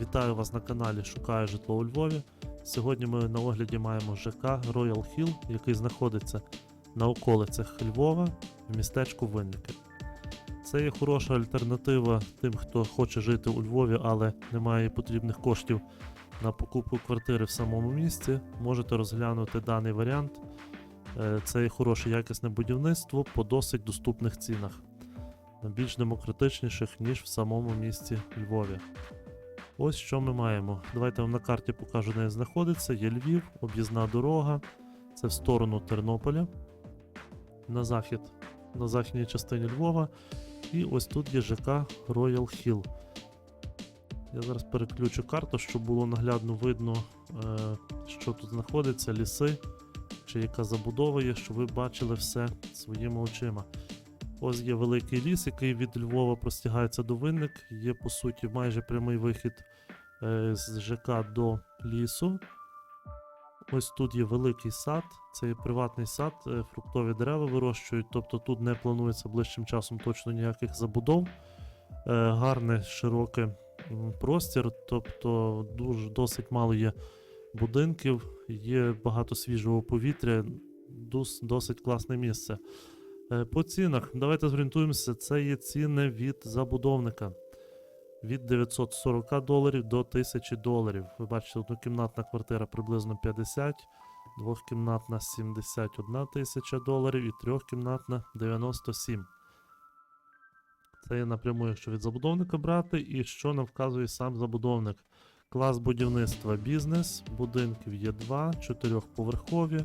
Вітаю вас на каналі Шукаю житло у Львові. Сьогодні ми на огляді маємо ЖК Royal Hill, який знаходиться на околицях Львова в містечку Винники. Це є хороша альтернатива тим, хто хоче жити у Львові, але не має потрібних коштів на покупку квартири в самому місті. Можете розглянути даний варіант. Е, Це є хороше якісне будівництво по досить доступних цінах, більш демократичніших, ніж в самому місті Львові. Ось що ми маємо. Давайте вам на карті покажу, де знаходиться. Є Львів, об'їзна дорога. Це в сторону Тернополя. На захід, на західній частині Львова. І ось тут є ЖК Royal Hill. Я зараз переключу карту, щоб було наглядно видно, е, що тут знаходиться, ліси, чи яка забудова є, щоб ви бачили все своїми очима. Ось є великий ліс, який від Львова простягається до Винник. Є, по суті, майже прямий вихід е, з ЖК до лісу. Ось тут є великий сад, це є приватний сад, е, фруктові дерева вирощують, тобто тут не планується ближчим часом точно ніяких забудов. Е, Гарний широкий простір, тобто дуже досить мало є будинків, є багато свіжого повітря, дос- досить класне місце. Е, По цінах, давайте зорієнтуємося, це є ціни від забудовника. Від 940 доларів до 1000 доларів. Ви бачите, однокімнатна квартира приблизно 50, двохкімнатна 71 тисяча доларів і трьохкімнатна 97. Це є напряму, якщо від забудовника брати, і що нам вказує сам забудовник. Клас будівництва бізнес, будинків є два, чотирьохповерхові,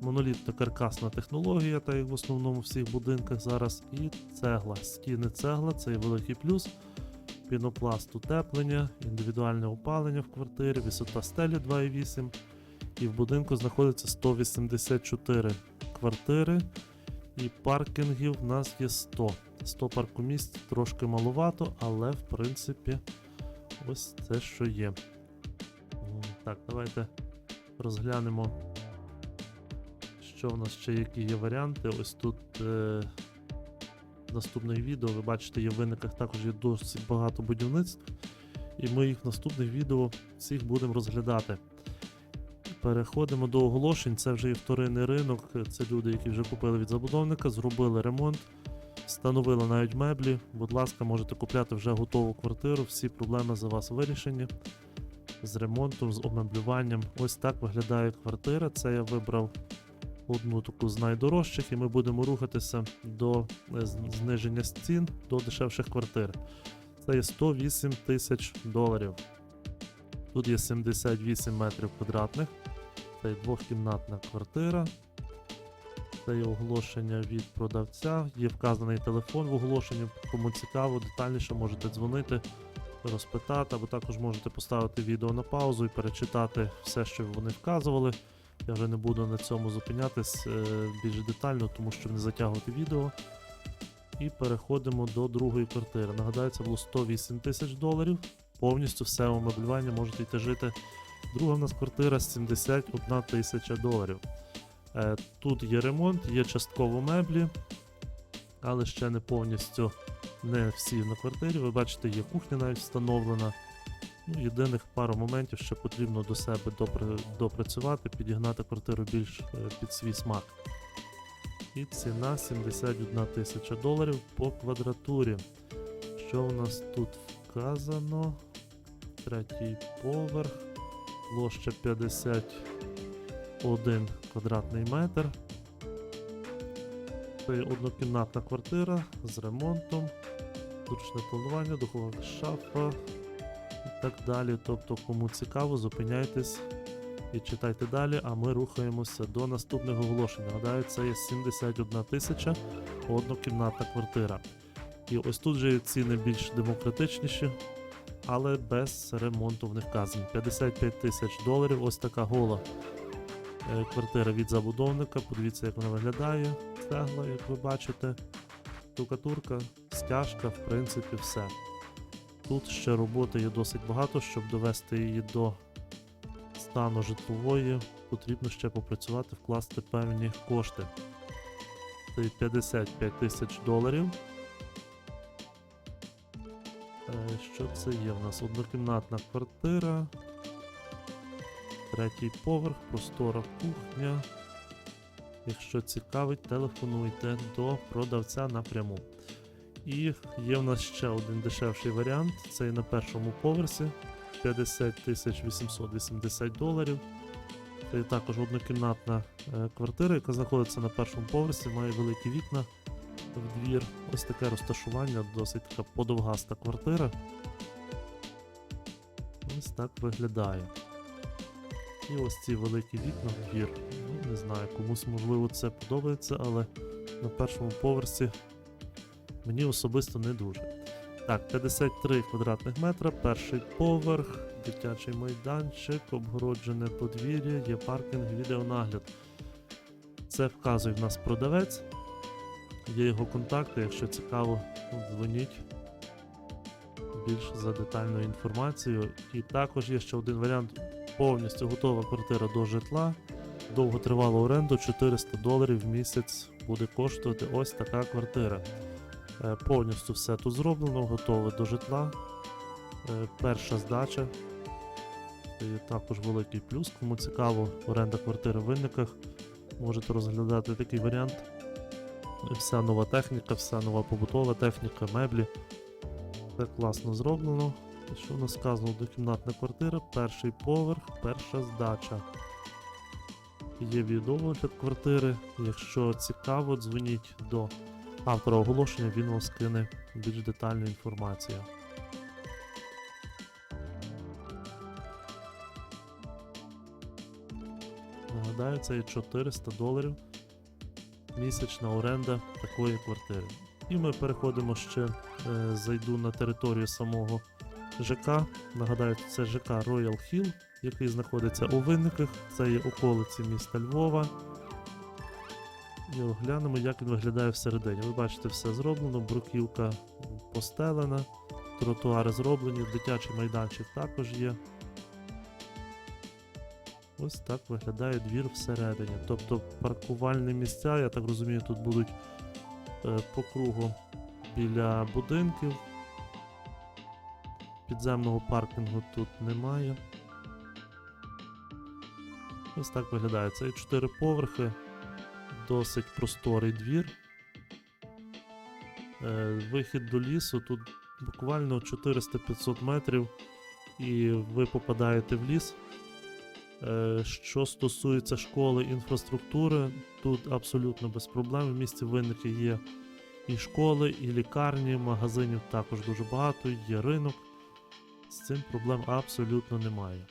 монолітна каркасна технологія, так як в основному всіх будинках зараз, і цегла. Стіни цегла це є великий плюс. Пінопласт утеплення, індивідуальне опалення в квартирі, висота стелі 2,8. І в будинку знаходиться 184 квартири. І паркінгів в нас є 100. 100 паркомісць трошки маловато, але в принципі ось це, що є. Так, давайте розглянемо що в нас ще які є варіанти? Ось тут е, в наступних відео ви бачите, є в виниках також є досить багато будівництв, і ми їх в наступних відео всіх будемо розглядати. Переходимо до оголошень. Це вже є вторинний ринок. Це люди, які вже купили від забудовника, зробили ремонт, встановили навіть меблі. Будь ласка, можете купляти вже готову квартиру, всі проблеми за вас вирішені. З ремонтом, з обмеблюванням. Ось так виглядає квартира. Це я вибрав одну таку з найдорожчих, і ми будемо рухатися до е, зниження цін до дешевших квартир. Це є 108 тисяч доларів. Тут є 78 метрів квадратних. Це є двохкімнатна квартира. Це є оголошення від продавця. Є вказаний телефон в оголошенні. Кому цікаво, детальніше можете дзвонити, розпитати, або також можете поставити відео на паузу і перечитати все, що вони вказували. Я вже не буду на цьому зупинятись е, більш детально, тому що не затягувати відео. І переходимо до другої квартири. Нагадаю, це було 108 тисяч доларів. Повністю все умеблювання можете йти жити. Друга в нас квартира 71 тисяча доларів. Е, Тут є ремонт, є частково меблі, але ще не повністю не всі на квартирі. Ви бачите, є кухня навіть встановлена. Ну, єдиних пару моментів ще потрібно до себе допрацювати, підігнати квартиру більш е, під свій смак. І ціна 71 тисяча доларів по квадратурі. Що у нас тут вказано? Третій поверх, площа 51 квадратний метр. Це однокімнатна квартира з ремонтом, ручне планування, духова шафа, так далі. Тобто, кому цікаво, зупиняйтесь і читайте далі, а ми рухаємося до наступних оголошень. Нагадаю, це є 71 тисяча однокімнатна квартира. І ось тут же ціни більш демократичніші, але без ремонту в них вказані. 55 тисяч доларів, ось така гола е, квартира від забудовника. Подивіться, як вона виглядає. Цегла, як ви бачите, штукатурка, стяжка, в принципі, все. Тут ще роботи є досить багато, щоб довести її до стану житлової, потрібно ще попрацювати, вкласти певні кошти. Це 55 тисяч доларів. Е, Що це є? У нас однокімнатна квартира. Третій поверх, простора кухня. Якщо цікавить, телефонуйте до продавця напряму. І є в нас ще один дешевший варіант. Це на першому поверсі 50 880 доларів. Це також однокімнатна е, квартира, яка знаходиться на першому поверсі, має великі вікна в двір. Ось таке розташування, досить така подовгаста квартира. Ось так виглядає. І ось ці великі вікна в двір. Ну, не знаю, комусь можливо це подобається, але на першому поверсі мені особисто не дуже. Так, 53 квадратних метра, перший поверх, дитячий майданчик, обгороджене подвір'я, є паркінг, відеонагляд. Це вказує в нас продавець. Є його контакти, якщо цікаво, дзвоніть більш за детальною інформацією. І також є ще один варіант: повністю готова квартира до житла. Довготривалу оренду 400 доларів в місяць буде коштувати ось така квартира. Е, Повністю все тут зроблено, готове до житла. Е, Перша здача. Також великий плюс. Кому цікаво, оренда квартири в винниках. Можете розглядати такий варіант. Вся нова техніка, вся нова побутова техніка, меблі. Все класно зроблено. Що у нас сказано? Двокімнатна квартира, перший поверх, перша здача. Є відеоогляд квартири. Якщо цікаво, дзвоніть до автора оголошення, він вам скине більш детальну інформацію. Нагадаю, це є 400 доларів місячна оренда такої квартири. І ми переходимо ще, е, зайду на територію самого ЖК. Нагадаю, це ЖК Royal Hill, який знаходиться у Винниках. Це є околиці міста Львова. І оглянемо, як він виглядає всередині. Ви бачите, все зроблено, бруківка постелена, тротуари зроблені, дитячий майданчик також є. Ось так виглядає двір всередині. Тобто паркувальні місця, я так розумію, тут будуть е, по кругу біля будинків. Підземного паркінгу тут немає. Ось так виглядає. Це 4 поверхи, досить просторий двір. Е, вихід до лісу тут буквально 400-500 метрів, і ви попадаєте в ліс. Е, Що стосується школи інфраструктури, тут абсолютно без проблем. В місті винники є і школи, і лікарні, магазинів також дуже багато, є ринок. З цим проблем абсолютно немає.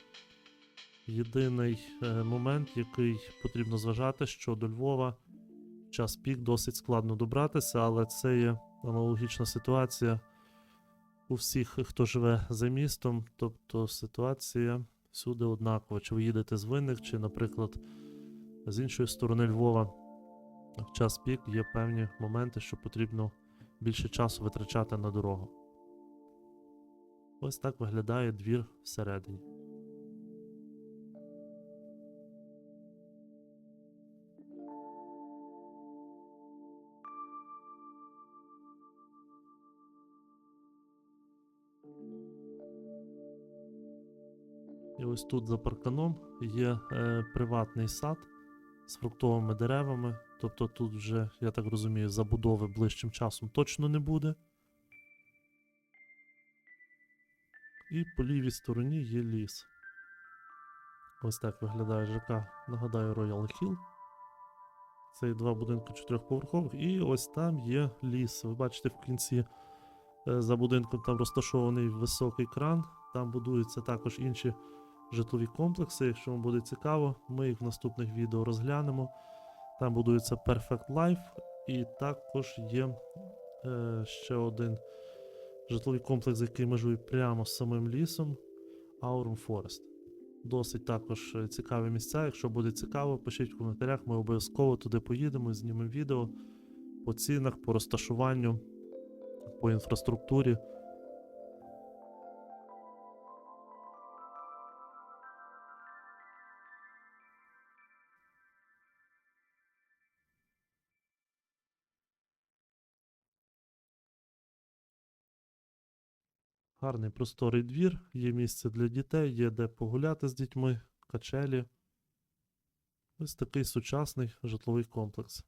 Єдиний е, момент, який потрібно зважати, що до Львова час пік досить складно добратися, але це є аналогічна ситуація у всіх, хто живе за містом. Тобто ситуація всюди однаково. Чи ви їдете з винних, чи, наприклад, з іншої сторони Львова. В час пік є певні моменти, що потрібно більше часу витрачати на дорогу. Ось так виглядає двір всередині. Ось тут за парканом є е, приватний сад з фруктовими деревами. Тобто тут вже, я так розумію, забудови ближчим часом точно не буде. І по лівій стороні є ліс. Ось так виглядає ЖК. Нагадаю, Royal Hill. Це два будинки чотирьохповерхових. І ось там є ліс. Ви бачите, в кінці е, за будинком там розташований високий кран. Там будуються також інші житлові комплекси. Якщо вам буде цікаво, ми їх в наступних відео розглянемо. Там будується Perfect Life, і також є е, ще один житловий комплекс, який межує прямо з самим лісом Aurum Forest. Досить також е, цікаві місця. Якщо буде цікаво, пишіть в коментарях, ми обов'язково туди поїдемо, знімемо відео по цінах, по розташуванню, по інфраструктурі. Гарний просторий двір, є місце для дітей, є де погуляти з дітьми, качелі. Ось такий сучасний житловий комплекс.